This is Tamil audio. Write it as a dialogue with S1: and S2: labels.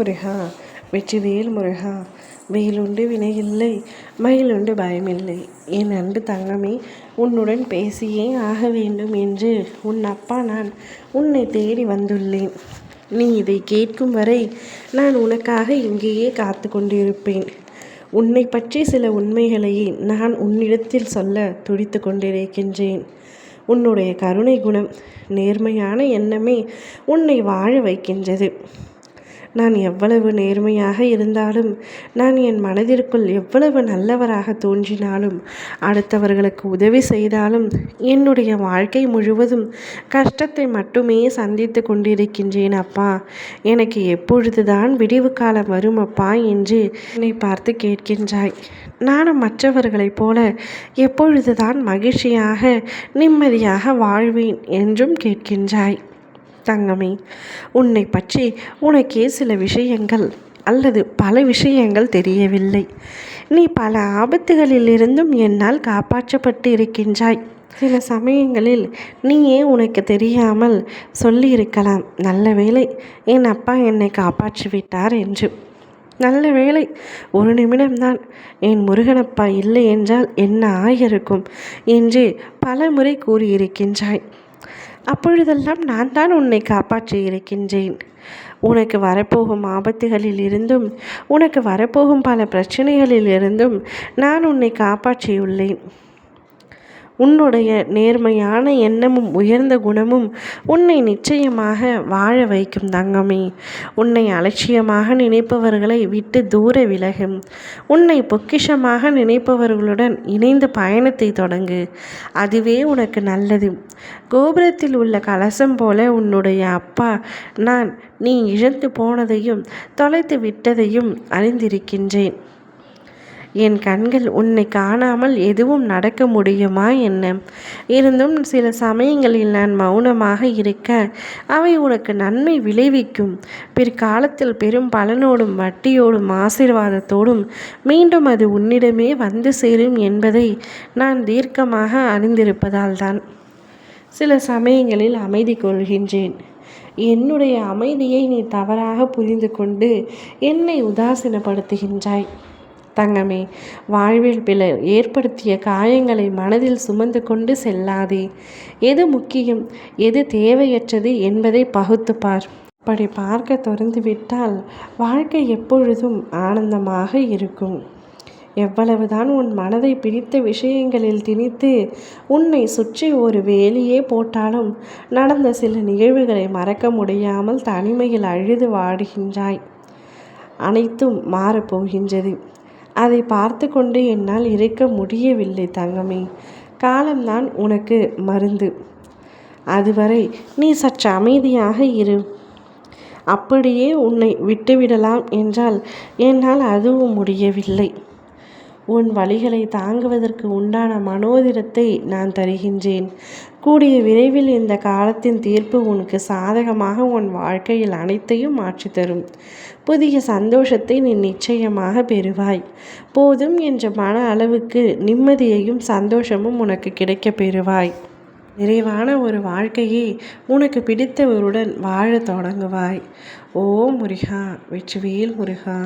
S1: முருகா வெற்றிவேல் முருகா வேலுண்டு இல்லை மயிலுண்டு பயமில்லை. என் அன்பு தங்கமே உன்னுடன் பேசியே ஆக வேண்டும் என்று உன் அப்பா நான் உன்னை தேடி வந்துள்ளேன். நீ இதை கேட்கும் வரை நான் உனக்காக இங்கேயே காத்து கொண்டிருப்பேன். உன்னை பற்றி சில உண்மைகளை நான் உன்னிடத்தில் சொல்ல துடித்து கொண்டிருக்கின்றேன். உன்னுடைய கருணை குணம் நேர்மையான எண்ணமே உன்னை வாழ வைக்கின்றது. நான் எவ்வளவு நேர்மையாக இருந்தாலும் நான் என் மனதிற்குள் எவ்வளவு நல்லவராக தோன்றினாலும் அடுத்தவர்களுக்கு உதவி செய்தாலும் என்னுடைய வாழ்க்கை முழுவதும் கஷ்டத்தை மட்டுமே சந்தித்து கொண்டிருக்கின்றேன் அப்பா. எனக்கு எப்பொழுதுதான் விடிவு காலம் வரும் அப்பா என்று என்னை பார்த்து கேட்கின்றாய். நானும் மற்றவர்களைப் போல எப்பொழுதுதான் மகிழ்ச்சியாக நிம்மதியாக வாழ்வேன் என்றும் கேட்கின்றாய். தங்கமே உன்னை பற்றி உனக்கே சில விஷயங்கள் அல்லது பல விஷயங்கள் தெரியவில்லை. நீ பல ஆபத்துகளிலிருந்தும் என்னால் காப்பாற்றப்பட்டு இருக்கின்றாய் சில சமயங்களில் நீயே உனக்கு தெரியாமல் சொல்லியிருக்கலாம் நல்ல வேலை என் அப்பா என்னை காப்பாற்றி விட்டார் என்று. நல்ல வேலை ஒரு நிமிடம்தான். என் முருகனப்பா இல்லை என்றால் என்ன ஆகியிருக்கும்? என்று பல முறை கூறியிருக்கின்றாய். அப்பொழுதெல்லாம் நான் தான் உன்னை காப்பாற்றி இருக்கின்றேன். உனக்கு வரப்போகும் ஆபத்துகளில் இருந்தும் உனக்கு வரப்போகும் பல பிரச்சனைகளில் இருந்தும் நான் உன்னை காப்பாற்றியுள்ளேன். உன்னுடைய நேர்மையான எண்ணமும் உயர்ந்த குணமும் உன்னை நிச்சயமாக வாழ வைக்கும் தங்கமே. உன்னை அலட்சியமாக நினைப்பவர்களை விட்டு தூர விலகும். உன்னை பொக்கிஷமாக நினைப்பவர்களுடன் இணைந்து பயணத்தை தொடங்கு. அதுவே உனக்கு நல்லது. கோபுரத்தில் உள்ள கலசம் போல உன்னுடைய அப்பா நான் நீ இழந்து போனதையும் தொலைத்து விட்டதையும் அறிந்திருக்கின்றேன். என் கண்கள் உன்னை காணாமல் எதுவும் நடக்க முடியுமா என்ன? இருந்தும் சில சமயங்களில் நான் மௌனமாக இருக்க அவை உனக்கு நன்மை விளைவிக்கும். பிற்காலத்தில் பெரும் பலனோடும் வட்டியோடும் ஆசீர்வாதத்தோடும் மீண்டும் அது உன்னிடமே வந்து சேரும் என்பதை நான் தீர்க்கமாக அறிந்திருப்பதால் தான் சில சமயங்களில் அமைதி கொள்கின்றேன். என்னுடைய அமைதியை நீ தவறாக புரிந்து கொண்டு என்னை உதாசீனப்படுத்துகின்றாய். தங்கமே வாழ்வில் பில ஏற்படுத்திய காயங்களை மனதில் சுமந்து கொண்டு செல்லாதே. எது முக்கியம் எது தேவையற்றது என்பதை பகுத்து பார். அப்படி பார்க்க தொடர்ந்துவிட்டால் வாழ்க்கை எப்பொழுதும் ஆனந்தமாக இருக்கும். எவ்வளவுதான் உன் மனதை பிடித்த விஷயங்களில் திணித்து உன்னை சுற்றி ஒரு வேலியே போட்டாலும் நடந்த சில நிகழ்வுகளை மறக்க முடியாமல் தனிமையில் அழுது வாடுகின்றாய். அனைத்தும் மாறப்போகின்றது. அதை பார்த்து கொண்டு என்னால் இருக்க முடியவில்லை தங்கமே. காலம்தான் உனக்கு மருந்து. அதுவரை நீ சற்று அமைதியாக இரு. அப்படியே உன்னை விட்டுவிடலாம் என்றால் என்னால் அதுவும் முடியவில்லை. உன் வழிகளை தாங்குவதற்கு உண்டான மனோதிரத்தை நான் தருகின்றேன். கூடிய விரைவில் இந்த காலத்தின் தீர்ப்பு உனக்கு சாதகமாக உன் வாழ்க்கையில் அனைத்தையும் மாற்றித்தரும். புதிய சந்தோஷத்தை நீ நிச்சயமாக பெறுவாய். போதும் என்ற மன அளவுக்கு நிம்மதியையும் சந்தோஷமும் உனக்கு கிடைக்க பெறுவாய். நிறைவான ஒரு வாழ்க்கையை உனக்கு பிடித்தவருடன் வாழ தொடங்குவாய். ஓ முருகா வெற்றிவேல் முருகா.